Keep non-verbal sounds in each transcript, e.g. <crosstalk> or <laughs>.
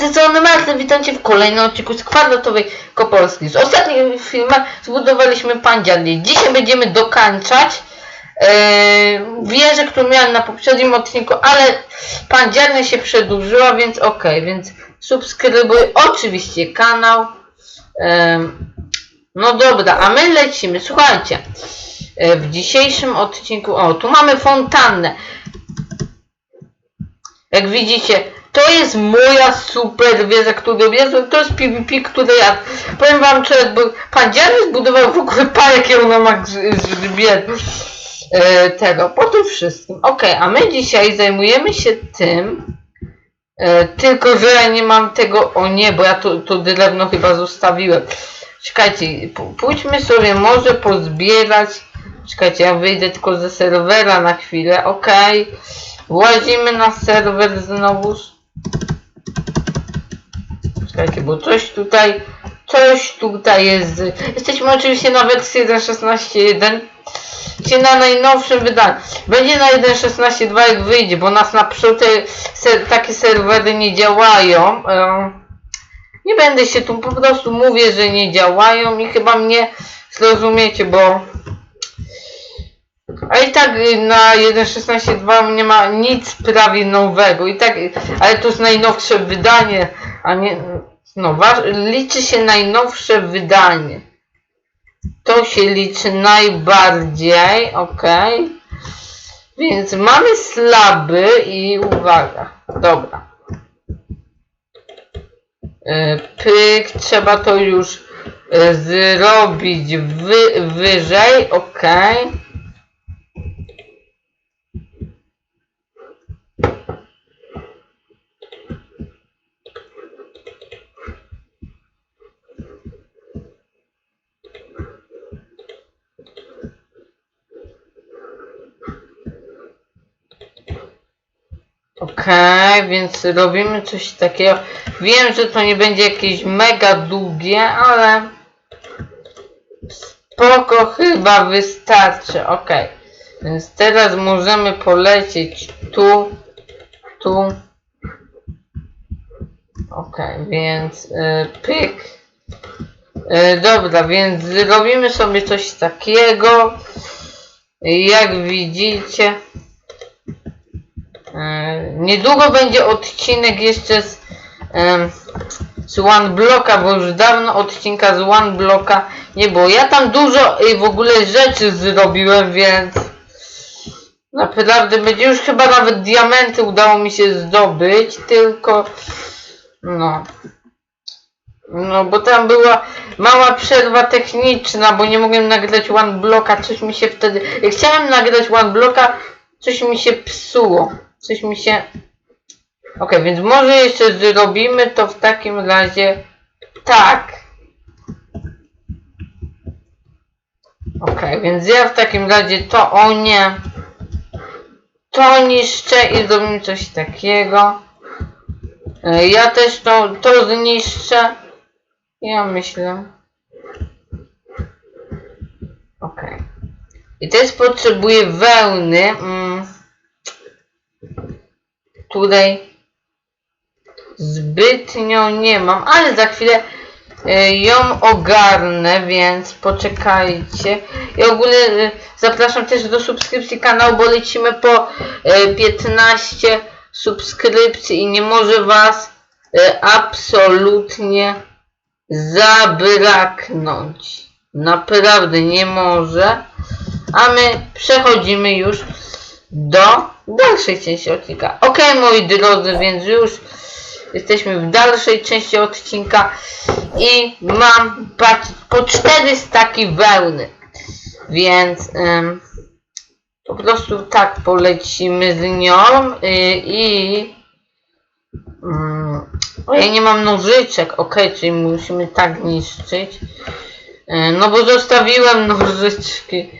sezony Marty, witajcie w kolejnym odcinku z kwadratowej Kopolskiej. Z ostatnich filmach zbudowaliśmy pandziarnię. Dzisiaj będziemy dokańczać e, wieżę, którą miałem na poprzednim odcinku, ale pandziarnia się przedłużyła, więc ok, więc subskrybuj oczywiście kanał. Em, no dobra, a my lecimy. Słuchajcie, e, w dzisiejszym odcinku, o, tu mamy fontannę. Jak widzicie, to jest moja super wiedza, którą Jezu, to jest PvP, które ja powiem wam, że jakby pan Dziarny zbudował w ogóle parę kierunek z grzbiet e, tego, po tym wszystkim. Ok, a my dzisiaj zajmujemy się tym, e, tylko że ja nie mam tego, o nie, bo ja to, to drewno chyba zostawiłem. Czekajcie, pójdźmy sobie może pozbierać, czekajcie, ja wyjdę tylko ze serwera na chwilę, okej. Włazimy na serwer znowu. Czekajcie, bo coś tutaj, coś tutaj jest. Jesteśmy oczywiście na wersji 1.16.1, czyli na najnowszym wydaniu. Będzie na 1.16.2 jak wyjdzie, bo nas naprzód te, ser, takie serwery nie działają. Nie będę się tu, po prostu mówię, że nie działają i chyba mnie zrozumiecie, bo tak na 1.16.2 nie ma nic prawie nowego. I tak, ale to jest najnowsze wydanie, a nie. No, liczy się najnowsze wydanie. To się liczy najbardziej, ok. Więc mamy slaby i uwaga. Dobra. Y, Pyk, trzeba to już y, zrobić wy, wyżej, ok. Okej, więc robimy coś takiego. Wiem, że to nie będzie jakieś mega długie, ale spoko chyba wystarczy. Okej, więc teraz możemy polecieć tu, tu. Okej, więc y, pyk. Y, dobra, więc zrobimy sobie coś takiego. Jak widzicie. E, Niedługo będzie odcinek jeszcze z, z One Blocka, bo już dawno odcinka z One Blocka nie było. Ja tam dużo w ogóle rzeczy zrobiłem, więc naprawdę będzie już chyba nawet diamenty udało mi się zdobyć, tylko no. No, bo tam była mała przerwa techniczna, bo nie mogłem nagrać One Blocka, coś mi się wtedy... Jak chciałem nagrać One Blocka, coś mi się psuło. Coś mi się... Ok, więc może jeszcze zrobimy to w takim razie tak. Ok, więc ja w takim razie to o nie. To niszczę i zrobimy coś takiego. E, Ja też to, to zniszczę. Ja myślę. Ok. I teraz potrzebuję wełny. Której zbytnio nie mam, ale za chwilę e, ją ogarnę, więc poczekajcie. I ogólnie e, zapraszam też do subskrypcji kanału, bo lecimy po e, 15 subskrypcji i nie może was e, absolutnie zabraknąć. Naprawdę nie może. A my przechodzimy już do dalszej części odcinka. Ok, moi drodzy, więc już jesteśmy w dalszej części odcinka i mam patrz, po 4 staki wełny. Więc ym, po prostu tak polecimy z nią i ym, o, ja nie mam nożyczek, ok, czyli musimy tak niszczyć. Y, no bo zostawiłem <laughs> nożyczki.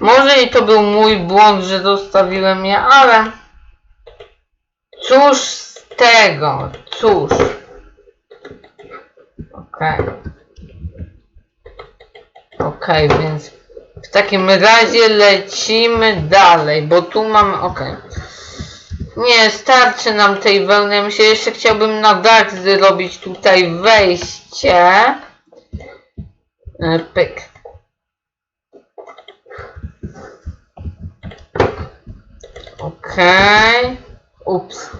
Może i to był mój błąd, że zostawiłem je, ale cóż z tego, cóż. Okej. Okej, więc w takim razie lecimy dalej, bo tu mamy, okej. Nie, starczy nam tej wełny. Ja myślę, jeszcze chciałbym na dach zrobić tutaj wejście. E, Pyk. Okej. Ups.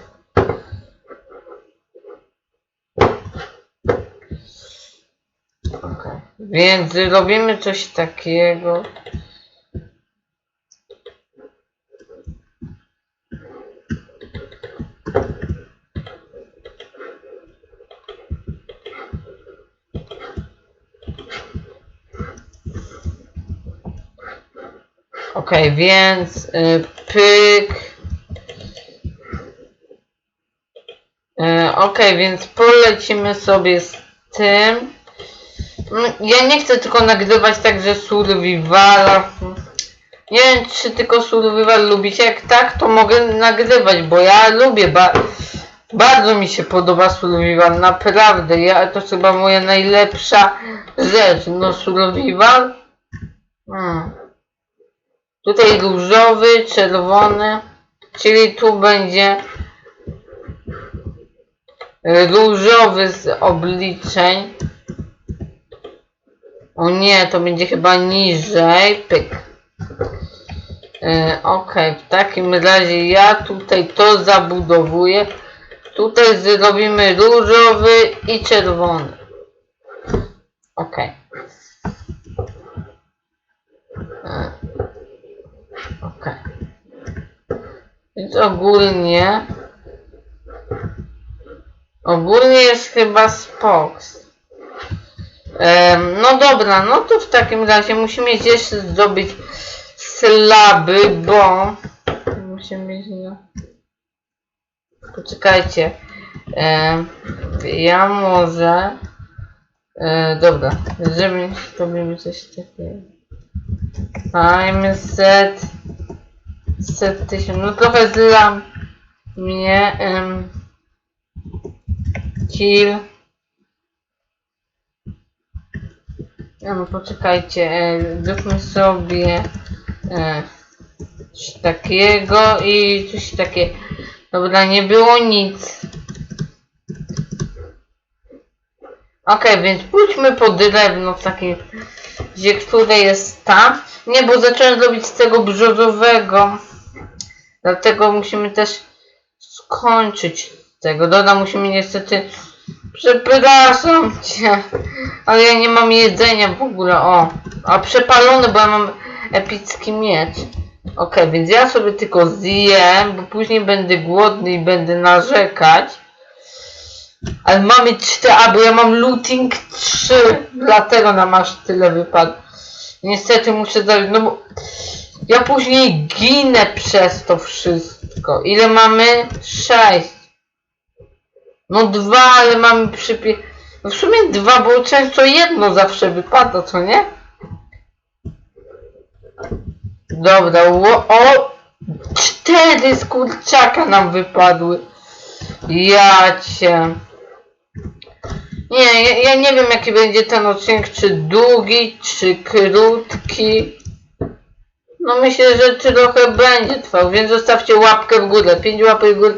Okej. Więc robimy coś takiego. Okej, więc y, pyk. Okej, więc polecimy sobie z tym. Mm, Ja nie chcę tylko nagrywać także survivala. Nie wiem, czy tylko survival lubicie. Jak tak, to mogę nagrywać, bo ja lubię ba bardzo mi się podoba survival, naprawdę. Ja, to chyba moja najlepsza rzecz. No survival. Hmm. Tutaj różowy, czerwony, czyli tu będzie różowy z obliczeń. O nie, to będzie chyba niżej. Pyk. E, ok, w takim razie ja tutaj to zabudowuję. Tutaj zrobimy różowy i czerwony. Ok. E, ok. Więc ogólnie ogólnie jest chyba spoks. Em, no dobra, no to w takim razie musimy jeszcze zdobyć slaby, bo musimy mieć no. Poczekajcie. Em, ja może e, dobra, żeby zrobimy coś takiego. Time set set tysiąc. No trochę dla mnie em, kill No poczekajcie, e, zróbmy sobie e, coś takiego i coś takiego. Dobra, nie było nic. Okej, więc pójdźmy po drewno w takim gdzie które jest tam. Nie, bo zacząłem robić z tego brzozowego. Dlatego musimy też skończyć tego. Doda musimy niestety Przepraszam cię, ale ja nie mam jedzenia w ogóle, o. A przepalony, bo ja mam epicki miecz. Okej, więc ja sobie tylko zjem, bo później będę głodny i będę narzekać. Ale mamy 4, a bo ja mam looting 3, dlatego nam aż tyle wypadło. Niestety muszę zrobić, no bo ja później ginę przez to wszystko. Ile mamy? 6. No dwa, ale mamy przypie... No w sumie dwa, bo często jedno zawsze wypada, co nie? Dobra, o, o cztery z kurczaka nam wypadły. Ja cię. Nie, ja, ja nie wiem jaki będzie ten odcinek, czy długi, czy krótki. No myślę, że trochę będzie trwał, więc zostawcie łapkę w górę, pięć łapek w górę.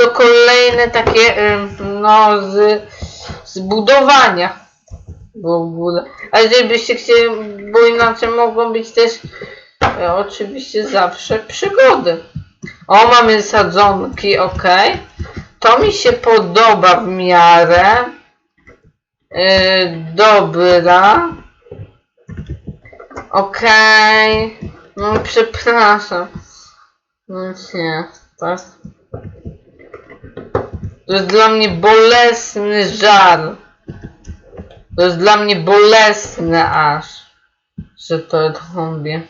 To kolejne takie, ym, no, z, z budowania. W ogóle. A jeżeli byście chcieli, bo inaczej mogą być też e, oczywiście zawsze przygody. O, mamy sadzonki, ok. To mi się podoba w miarę. Yy, dobra. Okej. No przepraszam. No nie. Jest, to jest dla mnie bolesny żal. To jest dla mnie bolesne aż. Że to robię.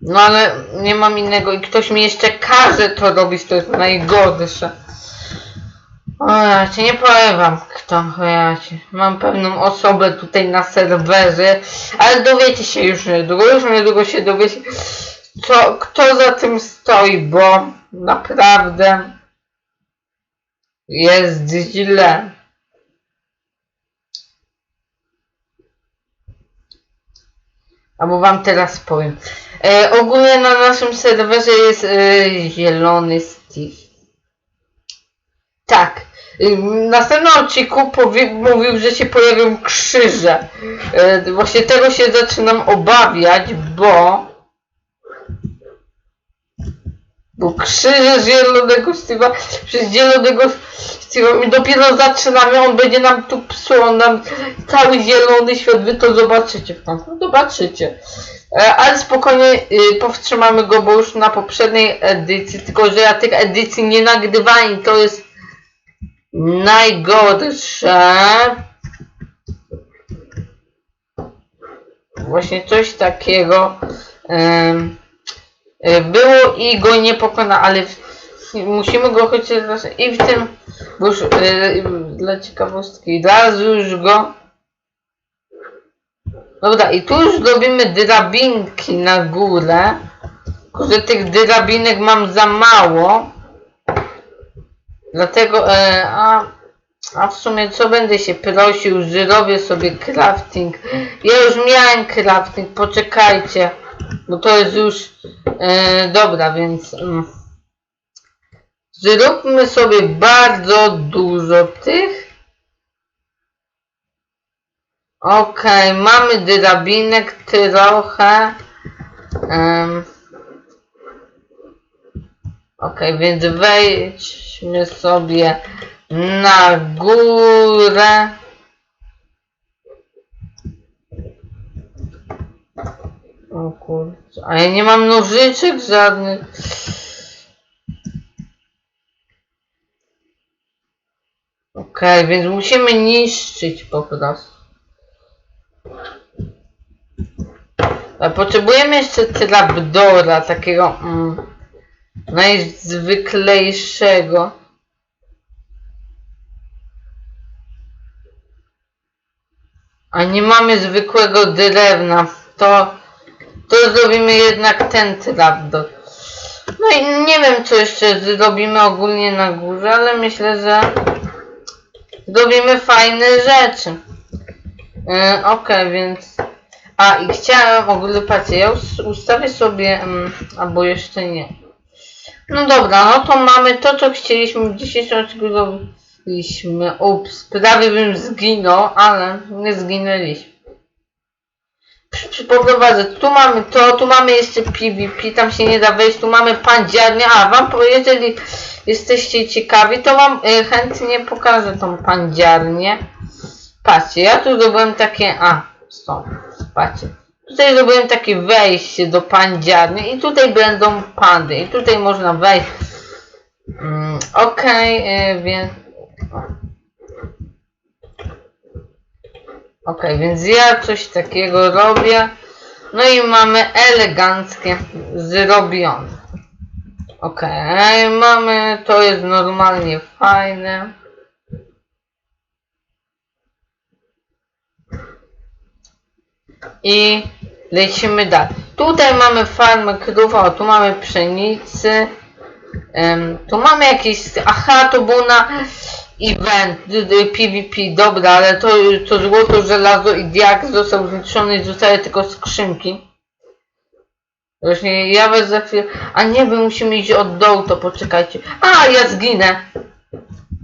No ale nie mam innego i ktoś mi jeszcze każe to robić, to jest najgorsze. O, ja cię nie powiem wam, kto ja cię. Mam pewną osobę tutaj na serwerze, ale dowiecie się już niedługo, już niedługo się dowiecie, co, kto za tym stoi, bo naprawdę jest źle. Albo wam teraz powiem. E, ogólnie na naszym serwerze jest e, zielony Steve. Tak. W następnym odcinku mówił, że się pojawią krzyże. E, właśnie tego się zaczynam obawiać, bo... Bo krzyże zielonego Steve'a, przez zielonego Steve'a my dopiero zaczynamy, on będzie nam tu psuł, on nam cały zielony świat, wy to zobaczycie w końcu, no zobaczycie. E, ale spokojnie y, powstrzymamy go, bo już na poprzedniej edycji, tylko że ja tych edycji nie nagrywałem i to jest najgorsze. Właśnie coś takiego było i go nie pokona, ale musimy go chociaż raz i w tym, bo już e, dla ciekawostki, raz już go Dobra, i tu już robimy drabinki na górę. Tylko, że tych drabinek mam za mało. Dlatego, e, a, a w sumie co będę się prosił, zrobię sobie crafting. Ja już miałem crafting, poczekajcie. Bo to jest już, e, dobra, więc... Mm, zróbmy sobie bardzo dużo tych. Okej, mamy drabinek trochę. Um, Okej, więc wejdźmy sobie na górę. O kurczę, a ja nie mam nożyczek żadnych. Okej, więc musimy niszczyć po prostu. A potrzebujemy jeszcze trapdora, takiego mm, najzwyklejszego. A nie mamy zwykłego drewna. To, to zrobimy jednak ten trapdor. No i nie wiem co jeszcze zrobimy ogólnie na górze, ale myślę, że zrobimy fajne rzeczy. Yy, Okej, więc... A i chciałem ogólnie patrzcie, ja us- ustawię sobie, mm, albo jeszcze nie. No dobra, no to mamy to, co chcieliśmy w dzisiejszym odcinku zrobiliśmy. Ups, prawie bym zginął, ale nie zginęliśmy. Poprowadzę, tu mamy to, tu mamy jeszcze PvP, tam się nie da wejść, tu mamy pandziarnię, a wam, jeżeli jesteście ciekawi, to wam y, chętnie pokażę tą pandziarnię. Patrzcie, ja tu zrobiłem takie, a, stąd, patrzcie. Tutaj zrobiłem takie wejście do pandziarni i tutaj będą pandy i tutaj można wejść. Mm, Okej, y, więc... Okej, więc ja coś takiego robię. No i mamy eleganckie zrobione. Okej, mamy, to jest normalnie fajne. I lecimy dalej. Tutaj mamy farmę krów, o tu mamy pszenicy. Em, tu mamy jakieś. Aha, to był na event PvP, dobra, ale to, to złoto, żelazo i diak został zniszczony i zostały tylko skrzynki. Właśnie ja was za chwilę. A nie, my musimy iść od dołu, to poczekajcie. A, ja zginę!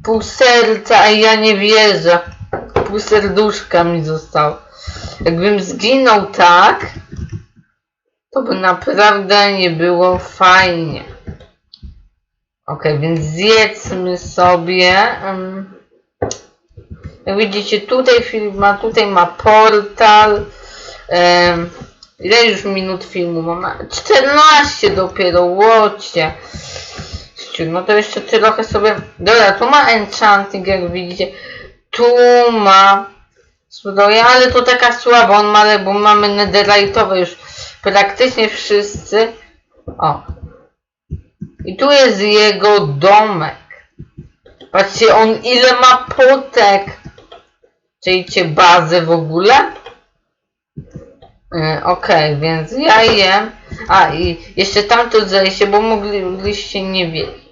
Pół serca, a ja nie wierzę. Pół serduszka mi zostało. Jakbym zginął tak, to by naprawdę nie było fajnie. Ok, więc zjedzmy sobie. Jak widzicie, tutaj film ma, tutaj ma portal. Ile już minut filmu mamy? 14 dopiero, łocie. No to jeszcze trochę sobie... Dobra, tu ma enchanting, jak widzicie. Tu ma zbroję, ale to taka słaba, on ma, bo mamy netherite'owe już praktycznie wszyscy. O. I tu jest jego domek. Patrzcie, on ile ma potek. Czejcie bazę w ogóle? Yy, Okej, więc ja jem. A i jeszcze tamto zejście, bo mogliście nie wiedzieć.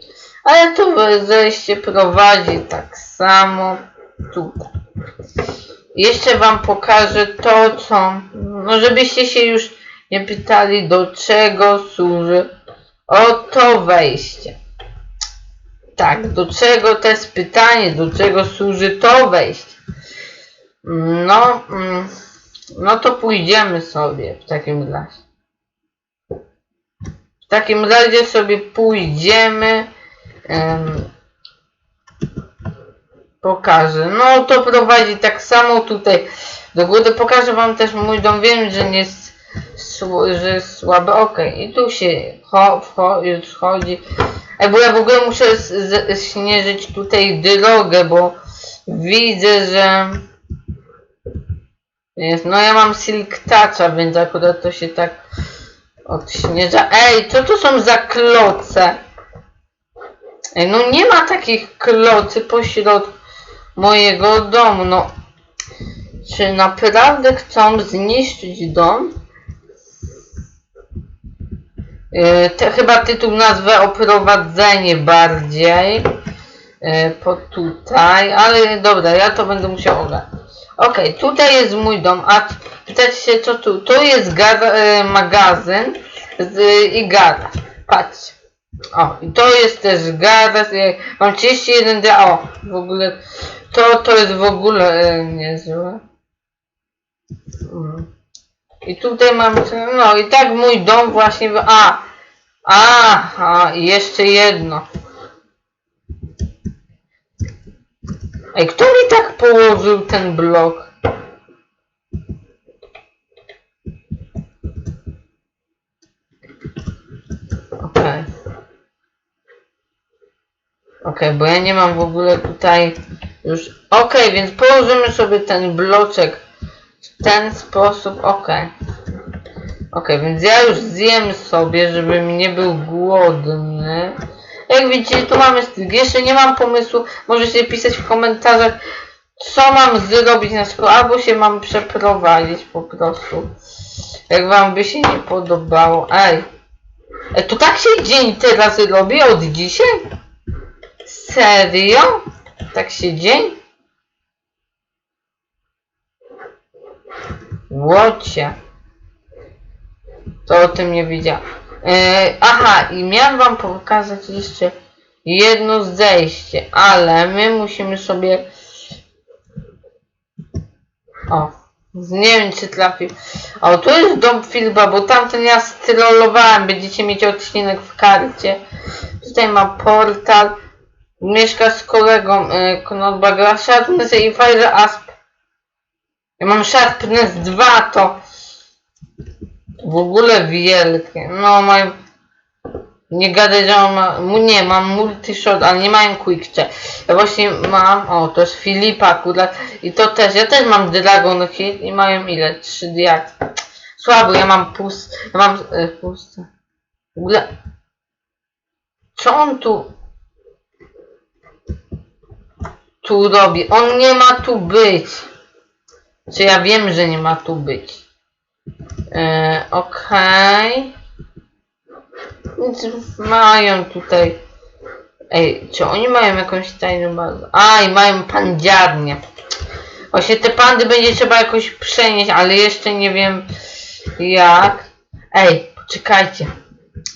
Ale to zejście prowadzi tak samo tutaj. jeszcze wam pokażę to, co, no żebyście się już nie pytali, do czego służy oto wejście. Tak, do czego to jest pytanie, do czego służy to wejście? No, mm, no to pójdziemy sobie w takim razie. W takim razie sobie pójdziemy. em, pokażę. No to prowadzi tak samo tutaj do góry. Pokażę wam też mój dom. Wiem, że nie jest, że jest słaby. Ok, i tu się cho, wcho, już chodzi. Bo ja w ogóle muszę śnieżyć tutaj drogę, bo widzę, że jest, no ja mam Silk Toucha, więc akurat to się tak odśnieża. Ej, co to są za kloce? Ej, no nie ma takich klocy pośrodku mojego domu, no. Czy naprawdę chcą zniszczyć dom? Yy, te, chyba tytuł nazwę oprowadzenie bardziej. Yy, po tutaj, ale dobra, ja to będę musiał ogarnąć. Okej, tutaj jest mój dom, a pytacie się co tu? Tu jest e, magazyn z, i garaż. Patrzcie. O, i to jest też garaż. e, Mam 31 d. O, w ogóle to, to jest w ogóle e, niezłe. Mm. I tutaj mam, no i tak mój dom właśnie, a, a, a, i jeszcze jedno. Ej, kto mi tak położył ten blok? Okej. Okej, bo ja nie mam w ogóle tutaj już... Okej, więc położymy sobie ten bloczek w ten sposób. Okej. Okej, więc ja już zjem sobie, żebym nie był głodny. Jak widzicie, tu mamy styk. Jeszcze nie mam pomysłu. Możecie pisać w komentarzach, co mam zrobić na przykład. Albo się mam przeprowadzić po prostu. Jak wam by się nie podobało. Ej. Ej, to tak się dzień teraz robi od dzisiaj? Serio? Tak się dzień? Łocie. To o tym nie wiedziałem. E, aha, i miałem wam pokazać jeszcze jedno zejście, ale my musimy sobie... O, nie wiem czy trafił. O, tu jest dom Filba, bo tamten ja strollowałem, będziecie mieć odcinek w karcie. Tutaj ma portal. Mieszka z kolegą e, Konodbaga, Sharpness i Fire Asp. Ja mam Sharpness 2, to w ogóle wielkie. No mają... Nie gadaj, że on ma... mu- Nie, mam multishot, ale nie mają quick check. Ja właśnie mam... O, to jest Filipa akurat. I to też, ja też mam Dragon Hit i mają ile? 3 diak. Słabo, ja mam pust... Ja mam e, puste. W ogóle... Co on tu... Tu robi? On nie ma tu być. Czy ja wiem, że nie ma tu być. E, Okej. Więc mają tutaj. Ej, czy oni mają jakąś tajną bazę? A, i mają pandziarnię. Właśnie te pandy będzie trzeba jakoś przenieść, ale jeszcze nie wiem jak. Ej, poczekajcie.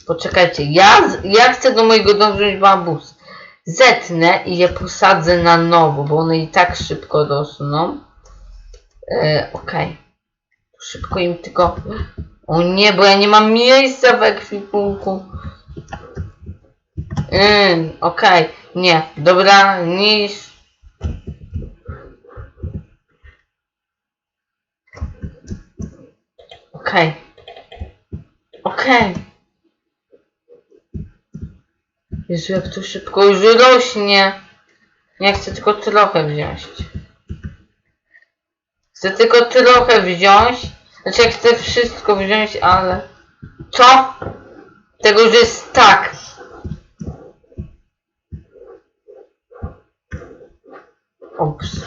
Poczekajcie. Ja, ja chcę do mojego domu wziąć bambus. Zetnę i je posadzę na nowo, bo one i tak szybko rosną. E, Okej. Szybko im tylko... O nie, bo ja nie mam miejsca w ekwipunku. Ym, Okej, nie. Dobra, niż... Okej. Okej. Jezu, jak to szybko już rośnie. Ja chcę tylko trochę wziąć. Chcę tylko trochę wziąć. Znaczy ja chcę wszystko wziąć, ale... Co? Tego już jest tak. Ups.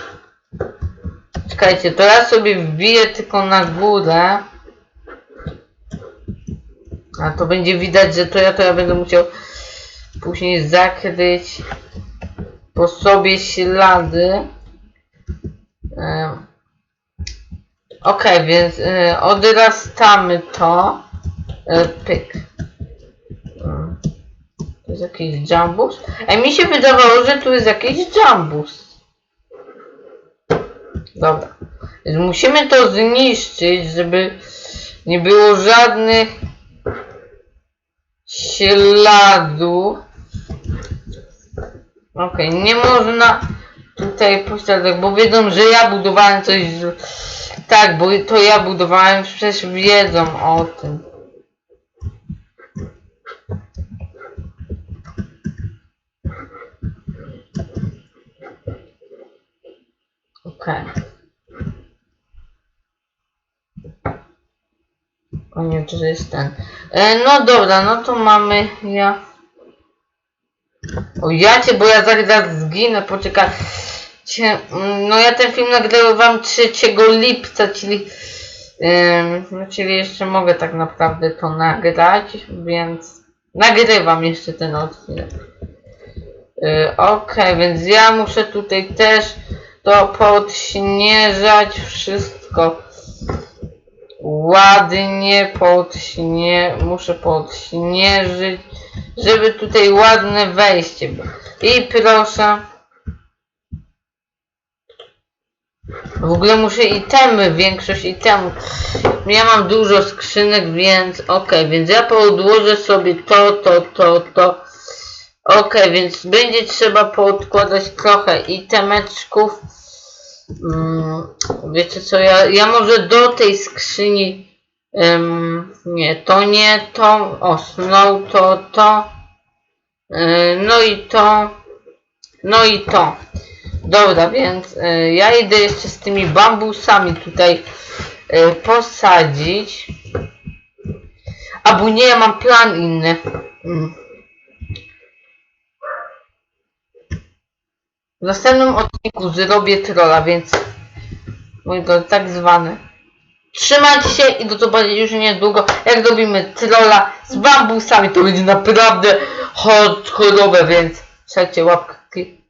Czekajcie, to ja sobie wbiję tylko na górę. A to będzie widać, że to ja to ja będę musiał później zakryć po sobie ślady. Okej, więc y, odrastamy to. Y, pyk. To jest jakiś jambus? Ej, mi się wydawało, że tu jest jakiś jambus. Dobra. Więc musimy to zniszczyć, żeby nie było żadnych śladów. Okej, nie można tutaj posiadać, bo wiedzą, że ja budowałem coś. Z... Tak, bo to ja budowałem, przecież wiedzą o tym. Okej. O nie, czy to jest ten. E, no dobra, no to mamy ja. O ja cię, bo ja zaraz zginę, poczekajcie. Mm, No ja ten film nagrywam 3 lipca, czyli no, czyli jeszcze mogę tak naprawdę to nagrać, więc nagrywam jeszcze ten odcinek. Yy, Okej, więc ja muszę tutaj też to podśnieżać wszystko. Ładnie podśnie, muszę podśnieżyć, żeby tutaj ładne wejście było. I proszę. W ogóle muszę itemy, większość itemów. Ja mam dużo skrzynek, więc okej, więc ja podłożę sobie to, to, to, to. Okej, więc będzie trzeba poodkładać trochę itemeczków. Mm, wiecie co, ja, ja może do tej skrzyni em, nie, to nie, to, o, snow, to, to, Yy, no i to, no i to. Dobra, więc yy, ja idę jeszcze z tymi bambusami tutaj yy, posadzić. Albo nie, ja mam plan inny. Mm. W następnym odcinku zrobię trolla, więc mojego tak zwany. Trzymajcie się i do zobaczenia już niedługo. Jak robimy trolla z bambusami, to będzie naprawdę hardkorowe, więc trzymajcie łapki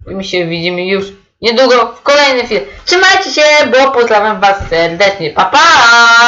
my się widzimy już niedługo w kolejnym filmie. Trzymajcie się, bo pozdrawiam was serdecznie. Pa pa!